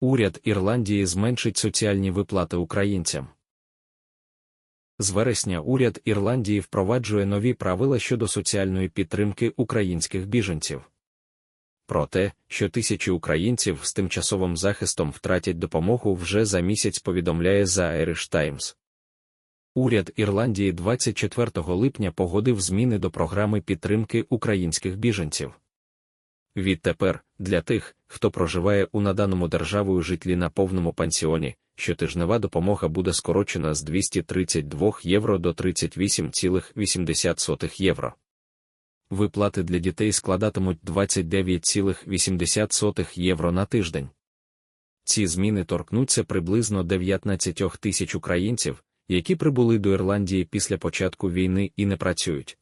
Уряд Ірландії зменшить соціальні виплати українцям. З вересня уряд Ірландії впроваджує нові правила щодо соціальної підтримки українських біженців. Про те, що тисячі українців з тимчасовим захистом втратять допомогу вже за місяць повідомляє The Irish Times. Уряд Ірландії 24 липня погодив зміни до програми підтримки українських біженців. Відтепер, для тих, хто проживає у наданому державою житлі на повному пансіоні, щотижнева допомога буде скорочена з 232 євро до 38,80 євро. Виплати для дітей складатимуть 29,80 євро на тиждень. Ці зміни торкнуться приблизно 19 тисяч українців, які прибули до Ірландії після початку війни і не працюють.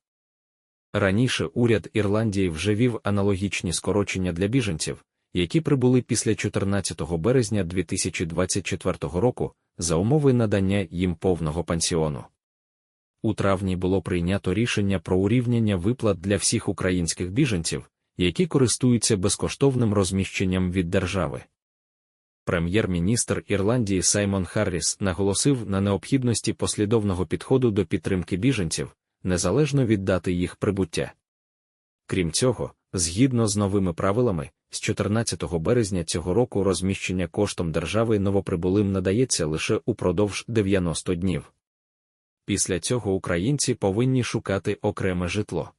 Раніше уряд Ірландії вже вів аналогічні скорочення для біженців, які прибули після 14 березня 2024 року за умови надання їм повного пансіону. У травні було прийнято рішення про урівняння виплат для всіх українських біженців, які користуються безкоштовним розміщенням від держави. Прем'єр-міністр Ірландії Саймон Харріс наголосив на необхідності послідовного підходу до підтримки біженців, незалежно від дати їх прибуття. Крім цього, згідно з новими правилами, з 14 березня цього року розміщення коштом держави новоприбулим надається лише упродовж 90 днів. Після цього українці повинні шукати окреме житло.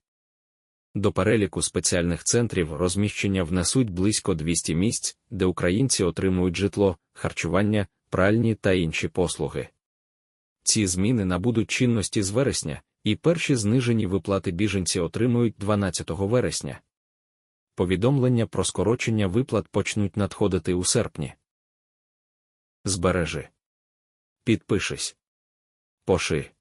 До переліку спеціальних центрів розміщення внесуть близько 200 місць, де українці отримують житло, харчування, пральні та інші послуги. Ці зміни набудуть чинності з вересня, і перші знижені виплати біженці отримують 12 вересня. Повідомлення про скорочення виплат почнуть надходити у серпні. Збережи. Підпишись. Поши.